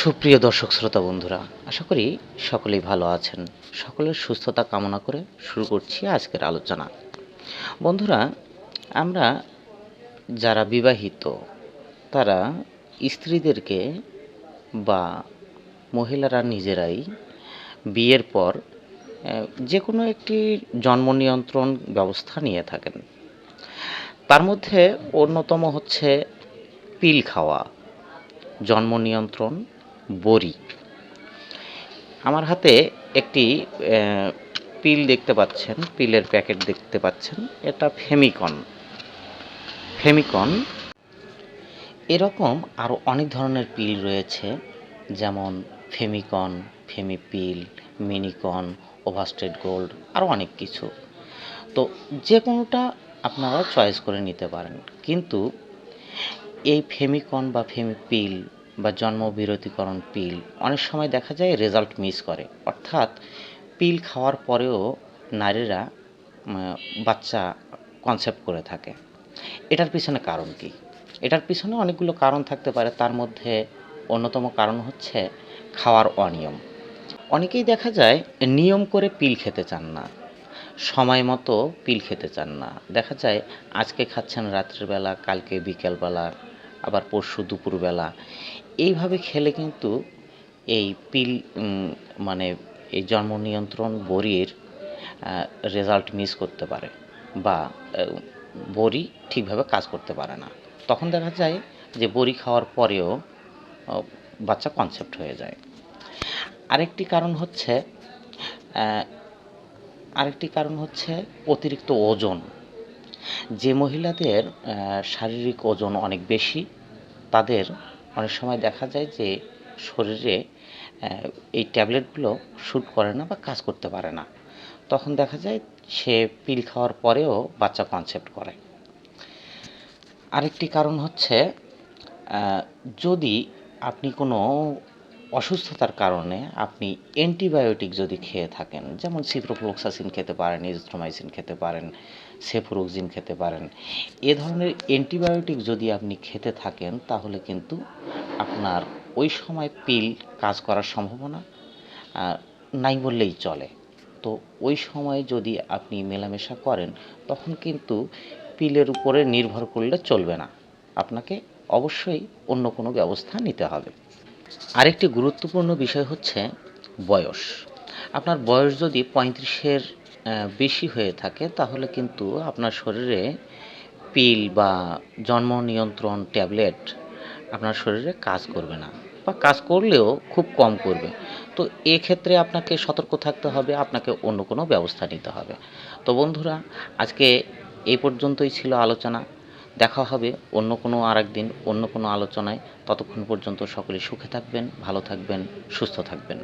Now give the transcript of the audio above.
সুপ্রিয় দর্শক শ্রোতা বন্ধুরা, আশা করি সকলেই ভালো আছেন। সকলের সুস্থতা কামনা করে শুরু করছি আজকের আলোচনা। বন্ধুরা, আমরা যারা বিবাহিত, তারা স্ত্রীদেরকে বা মহিলারা নিজেরাই বিয়ের পর যে কোনো একটি জন্ম নিয়ন্ত্রণ ব্যবস্থা নিয়ে থাকেন। তার মধ্যে অন্যতম হচ্ছে পিল খাওয়া, জন্ম নিয়ন্ত্রণ বড়ি। আমার হাতে একটি পিল দেখতে পাচ্ছেন, পিলের প্যাকেট দেখতে পাচ্ছেন, এটা ফেমিকন। ফেমিকন, এরকম আরও অনেক ধরনের পিল রয়েছে, যেমন ফেমিকন, ফেমিপিল, মিনিকন ওভারস্টেট গোল্ড আরও অনেক কিছু। তো যে কোনোটা আপনারা চয়েস করে নিতে পারেন। কিন্তু এই ফেমিকন বা ফেমিপিল বা জন্মবিরতিকরণ পিল, অনেক সময় দেখা যায় রেজাল্ট মিস করে। অর্থাৎ পিল খাওয়ার পরেও নারীরা বাচ্চা কনসেপ্ট করে থাকে। এটার পিছনে কারণ কি? এটার পিছনে অনেকগুলো কারণ থাকতে পারে। তার মধ্যে অন্যতম কারণ হচ্ছে খাওয়ার অনিয়ম। অনেকেই দেখা যায় নিয়ম করে পিল খেতে চান না। সময় মতো পিল খেতে চান না। দেখা যায়, আজকে খাচ্ছেন রাত্রিবেলা, কালকে বিকেলবেলা আবার পরশু দুপুরবেলা। এইভাবে খেলে কিন্তু এই পিল মানে এই জন্ম নিয়ন্ত্রণ বড়ির রেজাল্ট মিস করতে পারে বা বড়ি ঠিকভাবে কাজ করতে পারে না। তখন দেখা যায় যে বড়ি খাওয়ার পরেও বাচ্চা কনসেপ্ট হয়ে যায়। আরেকটি কারণ হচ্ছে আরেকটি কারণ হচ্ছে অতিরিক্ত ওজন। যে মহিলাদের শারীরিক ওজন অনেক বেশি, তাদের অনেক সময় দেখা যায় যে শরীরে এই ট্যাবলেটগুলো শ্যুট করে না বা কাজ করতে পারে না। তখন দেখা যায় সে পিল খাওয়ার পরেও বাচ্চা কনসেপ্ট করে। আরেকটি কারণ হচ্ছে যদি আপনি কোনো অসুস্থতার কারণে আপনি অ্যান্টিবায়োটিক যদি খেয়ে থাকেন, যেমন সিপ্রোফ্লোক্সাসিন খেতে পারেন ইজিথ্রোমাইসিন খেতে পারেন সেফুরোক্সিন খেতে পারেন, এ ধরনের অ্যান্টিবায়োটিক যদি আপনি খেতে থাকেন, তাহলে কিন্তু আপনার ওই সময় পিল কাজ করার সম্ভাবনা নাই বললেই চলে। তো ওই সময় যদি আপনি মেলামেশা করেন, তখন কিন্তু পিলের উপরে নির্ভর করলে চলবে না। আপনাকে অবশ্যই অন্য কোনো ব্যবস্থা নিতে হবে। আরেকটি গুরুত্বপূর্ণ বিষয় হচ্ছে বয়স। আপনার বয়স যদি পঁয়ত্রিশের বেশি হয়ে থাকে, তাহলে কিন্তু আপনার শরীরে পিল বা জন্ম নিয়ন্ত্রণ ট্যাবলেট আপনার শরীরে কাজ করবে না বা কাজ করলেও খুব কম করবে। তো এক্ষেত্রে আপনাকে সতর্ক থাকতে হবে, আপনাকে অন্য কোনো ব্যবস্থা নিতে হবে। তো বন্ধুরা, আজকে এই পর্যন্তই ছিল আলোচনা। দেখা হবে অন্য কোনো আরেকদিন, অন্য কোনো আলোচনায়। ততক্ষণ পর্যন্ত সকলে সুখে থাকবেন, ভালো থাকবেন, সুস্থ থাকবেন।